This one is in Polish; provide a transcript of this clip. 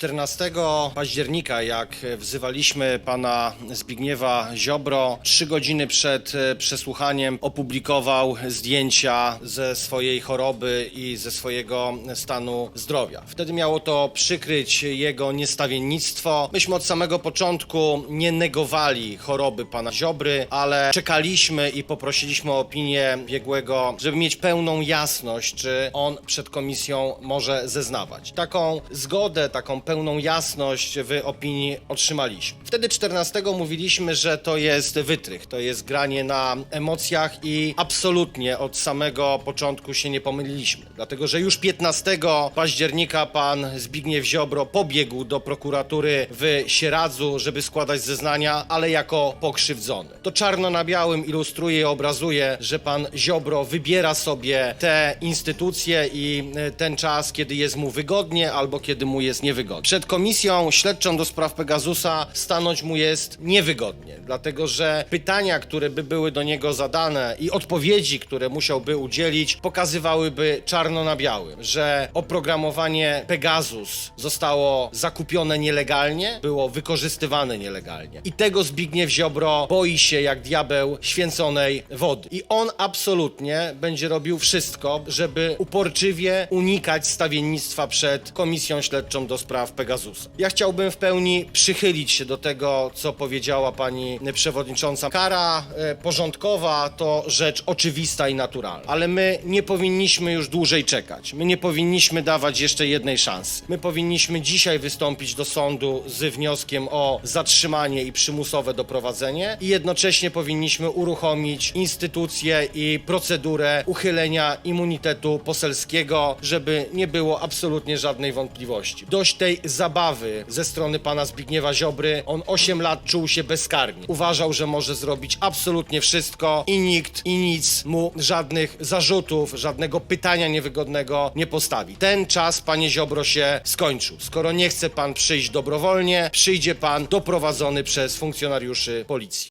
14 października, jak wzywaliśmy pana Zbigniewa Ziobro, trzy godziny przed e, przesłuchaniem opublikował zdjęcia ze swojej choroby i ze swojego stanu zdrowia. Wtedy miało to przykryć jego niestawiennictwo. Myśmy od samego początku nie negowali choroby pana Ziobry, ale czekaliśmy i poprosiliśmy o opinię biegłego, żeby mieć pełną jasność, czy on przed komisją może zeznawać. Taką zgodę, taką pełną jasność w opinii otrzymaliśmy. Wtedy 14 mówiliśmy, że to jest wytrych, to jest granie na emocjach i absolutnie od samego początku się nie pomyliliśmy. Dlatego, że już 15 października pan Zbigniew Ziobro pobiegł do prokuratury w Sieradzu, żeby składać zeznania, ale jako pokrzywdzony. To czarno na białym ilustruje i obrazuje, że pan Ziobro wybiera sobie te instytucje i ten czas, kiedy jest mu wygodnie albo kiedy mu jest niewygodnie. Przed komisją śledczą do spraw Pegasusa stanąć mu jest niewygodnie, dlatego że pytania, które by były do niego zadane i odpowiedzi, które musiałby udzielić, pokazywałyby czarno na białym, że oprogramowanie Pegasus zostało zakupione nielegalnie, było wykorzystywane nielegalnie. I tego Zbigniew Ziobro boi się jak diabeł święconej wody. I on absolutnie będzie robił wszystko, żeby uporczywie unikać stawiennictwa przed Komisją Śledczą do spraw Pegasusa. Ja chciałbym w pełni przychylić się do tego, co powiedziała pani przewodnicząca. Kara e, porządkowa to rzecz oczywista i naturalna, ale my nie powinniśmy już dłużej czekać. My nie powinniśmy dawać jeszcze jednej szansy. My powinniśmy dzisiaj wystąpić do sądu z wnioskiem o zatrzymanie i przymusowe doprowadzenie i jednocześnie powinniśmy uruchomić instytucję i procedurę uchylenia immunitetu poselskiego, żeby nie było absolutnie żadnej wątpliwości. Dość tej zabawy ze strony pana Zbigniewa Ziobry. On 8 lat czuł się bezkarnie. Uważał, że może zrobić absolutnie wszystko i nikt i nic mu żadnych zarzutów, żadnego pytania niewygodnego nie postawi. Ten czas, panie Ziobro, się skończył. Skoro nie chce pan przyjść dobrowolnie, przyjdzie pan doprowadzony przez funkcjonariuszy policji.